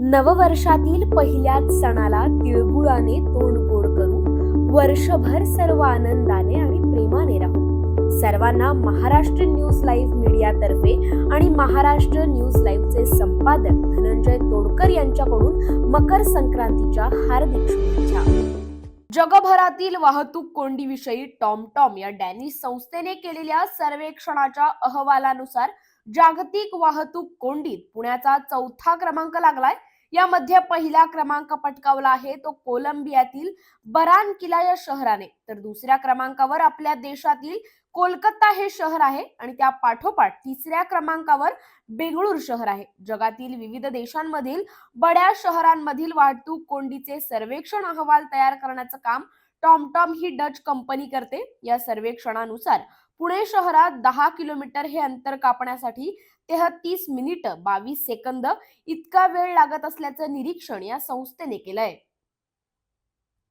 नववर्षातील पहिल्याच सणाला तिळगुळाने तोंड गोड करू. वर्षभर सर्व आनंदाने आणि प्रेमाने राहू. सर्वांना महाराष्ट्र न्यूज लाईव्ह मीडियातर्फे आणि महाराष्ट्र न्यूज लाईव्हचे संपादक धनंजय तोडकर यांच्याकडून मकर संक्रांतीच्या हार्दिक शुभेच्छा. जगभरातील वाहतूक कोंडीविषयी टॉमटॉम या डॅनिश संस्थेने केलेल्या सर्वेक्षणाच्या अहवालानुसार जागतिक वाहतूक कोंडीत पुण्याचा चौथा क्रमांक लागलाय. यामध्ये पहिला क्रमांक पटकावला आहे तो कोलंबियातील बरान किला या शहराने. तर दुसऱ्या क्रमांकावर आपल्या देशातील कोलकाता हे शहर आहे आणि त्या पाठोपाठ तिसऱ्या क्रमांकावर बेंगळूर शहर आहे. जगातील विविध देशांमधील बड्या शहरांमधील वाहतूक कोंडीचे सर्वेक्षण अहवाल तयार करण्याचं काम टॉमटॉम ही डच कंपनी करते. या सर्वेक्षणानुसार पुणे शहरात दहा किलोमीटर हे अंतर कापण्यासाठी तेहतीस मिनिट बावीस सेकंद इतका वेळ लागत असल्याचं निरीक्षण या संस्थेने केलंय.